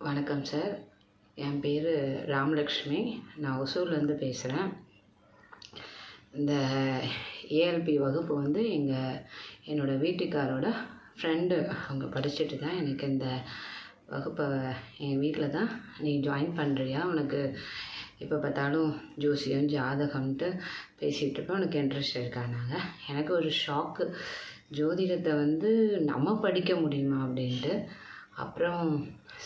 வணக்கம் சார். என் பேர் ராமலக்ஷ்மி. நான் ஒசூர்லேருந்து பேசுகிறேன் இந்த ஏஎல்பி வகுப்பு வந்து எங்கள் என்னோடய வீட்டுக்காரோட ஃப்ரெண்டு அவங்க படிச்சுட்டு தான் எனக்கு இந்த வகுப்பை என் வீட்டில் தான் நீ ஜாயின் பண்ணுறியா உனக்கு எப்போ பார்த்தாலும் ஜோசியம் ஜாதகம்ன்ட்டு பேசிகிட்டு உனக்கு இன்ட்ரெஸ்ட் இருக்கானாங்க எனக்கு ஒரு ஷாக்கு ஜோதிடத்தை வந்து நம்ம படிக்க முடியுமா? அப்படின்ட்டு. அப்புறம்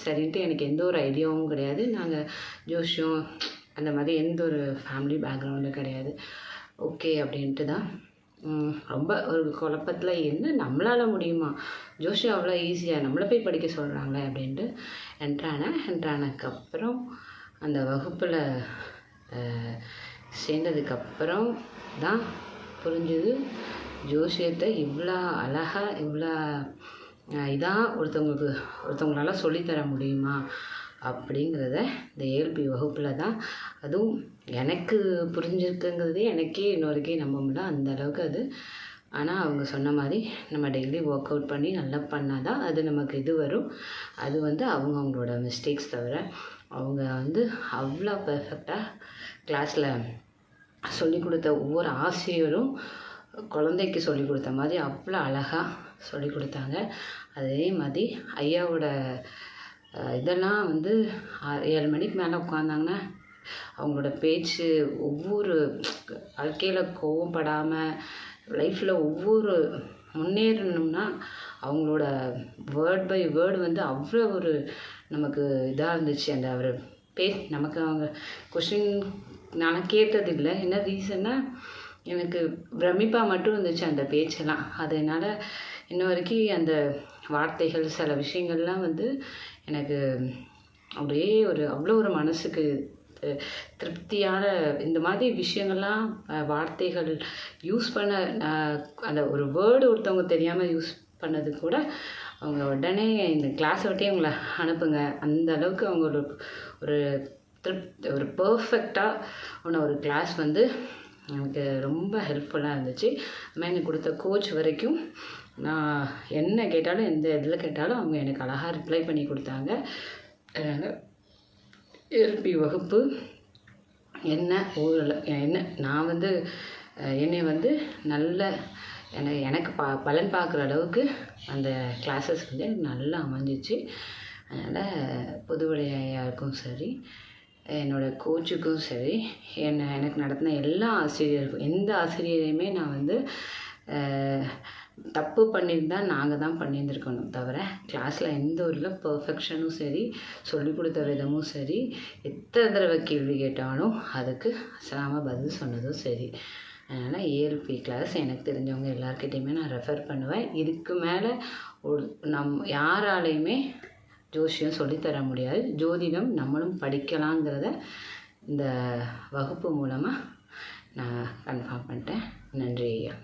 சரின்ட்டு எனக்கு எந்த ஒரு ஐடியாவும் கிடையாது. நாங்கள் ஜோஷியம் அந்த மாதிரி எந்த ஒரு ஃபேமிலி பேக்ரவுண்டும் கிடையாது. ஓகே அப்படின்ட்டு தான். ரொம்ப ஒரு குழப்பத்தில் என்ன நம்மளால் முடியுமா? ஜோஷியம் அவ்வளோ ஈஸியாக நம்மளை போய் படிக்க சொல்கிறாங்களே அப்படின்ட்டு என்ட்ரானேன் என்ட்ரானதுக்கப்புறம் அந்த வகுப்பில் சேர்ந்ததுக்கப்புறம் தான் புரிஞ்சுது. ஜோசியத்தை இவ்வளோ அழகாக இவ்வளோ இதான் ஒருத்தவங்களுக்கு ஒருத்தவங்களால சொல்லித்தர முடியுமா? அப்படிங்கிறத இந்த ஏஎல்பி வகுப்பில் தான் அதுவும் எனக்கு புரிஞ்சிருக்குங்கிறது எனக்கே இன்ன வரைக்கும் நம்ப முடியல அந்த அளவுக்கு அது. ஆனால் அவங்க சொன்ன மாதிரி நம்ம டெய்லி ஒர்க் அவுட் பண்ணி நல்லா பண்ணால் தான் அது நமக்கு இது வரும். அது வந்து அவங்க அவங்களோட மிஸ்டேக்ஸ் தவிர அவங்க வந்து அவ்வளோ பெர்ஃபெக்டாக கிளாஸில் சொல்லிக் கொடுத்த ஒவ்வொரு ஆசிரியரும் குழந்தைக்கு சொல்லிக் கொடுத்த மாதிரி அவ்வளோ அழகாக சொல்லி கொடுத்தாங்க. அதே மாதிரி ஐயாவோட இதெல்லாம் வந்து ஏழு மணிக்கு மேலே உட்காந்தாங்கன்னா அவங்களோட பேச்சு ஒவ்வொரு வாழ்க்கையில் கோவப்படாமல் லைஃப்பில் ஒவ்வொரு முன்னேறணும்னா அவங்களோட வேர்ட் பை வேர்டு வந்து அவ்வளோ ஒரு நமக்கு இதாக இருந்துச்சு. அந்த அவர் பே நமக்கு அவங்க கொஷின் நான் கேட்டதில்லை. என்ன ரீசன்னா எனக்கு பிரமிப்பாக மட்டும் இருந்துச்சு அந்த பேச்செல்லாம். அதனால் இன்ன வரைக்கும் அந்த வார்த்தைகள் சில விஷயங்கள்லாம் வந்து எனக்கு அப்படியே ஒரு அவ்வளோ ஒரு மனசுக்கு திருப்தியான இந்த மாதிரி விஷயங்கள்லாம் வார்த்தைகள் யூஸ் பண்ண அந்த ஒரு வேர்டு ஒருத்தவங்க தெரியாமல் யூஸ் பண்ணது கூட அவங்க உடனே இந்த கிளாஸை விட்டே அவங்கள அனுப்புங்க. அந்த அளவுக்கு அவங்க ஒரு ஒரு திருப்தி ஒரு பர்ஃபெக்டாக ஒன்று ஒரு கிளாஸ் வந்து எனக்கு ரொம்ப ஹெல்ப்ஃபுல்லாக இருந்துச்சு. அதுமாதிரி எனக்கு கொடுத்த கோச் வரைக்கும் நான் என்ன கேட்டாலும் எந்த இதில் கேட்டாலும் அவங்க எனக்கு அழகாக ரிப்ளை பண்ணி கொடுத்தாங்க. அதனால் ஏஎல்பி வகுப்பு என்ன ஊரில் என்ன நான் வந்து என்னை வந்து நல்ல எனக்கு எனக்கு ப பலன் பார்க்குற அளவுக்கு அந்த கிளாஸஸ் வந்து எனக்கு நல்லா அமைஞ்சிச்சு. அதனால் புதுவடை ஐயாவுக்கும் சரி. என்னோடய கோச்சுக்கும் சரி என்னை எனக்கு நடத்தின எல்லா ஆசிரியருக்கும் எந்த ஆசிரியரையுமே நான் வந்து தப்பு பண்ணியிருந்தா நாங்கள் தான் பண்ணியிருந்துருக்கணும் தவிர கிளாஸில் எந்த ஒரு பர்ஃபெக்ஷனும் சரி சொல்லிக் கொடுத்த விதமும் சரி எத்தனை தடவை கேள்வி கேட்டாலும் அதுக்கு அசலாமல் பதில் சொன்னதும் சரி. அதனால் ஏஎல்பி கிளாஸ் எனக்கு தெரிஞ்சவங்க எல்லாருக்கிட்டேயுமே நான் ரெஃபர் பண்ணுவேன். இதுக்கு மேலே ஒரு நம் யாராலையுமே ஜோசியம் சொல்லித்தர முடியாது. ஜோதிடம் நம்மளும் படிக்கலாங்கிறத இந்த வகுப்பு மூலமாக நான் கன்ஃபார்ம் பண்ணிட்டேன். நன்றி ஐயா.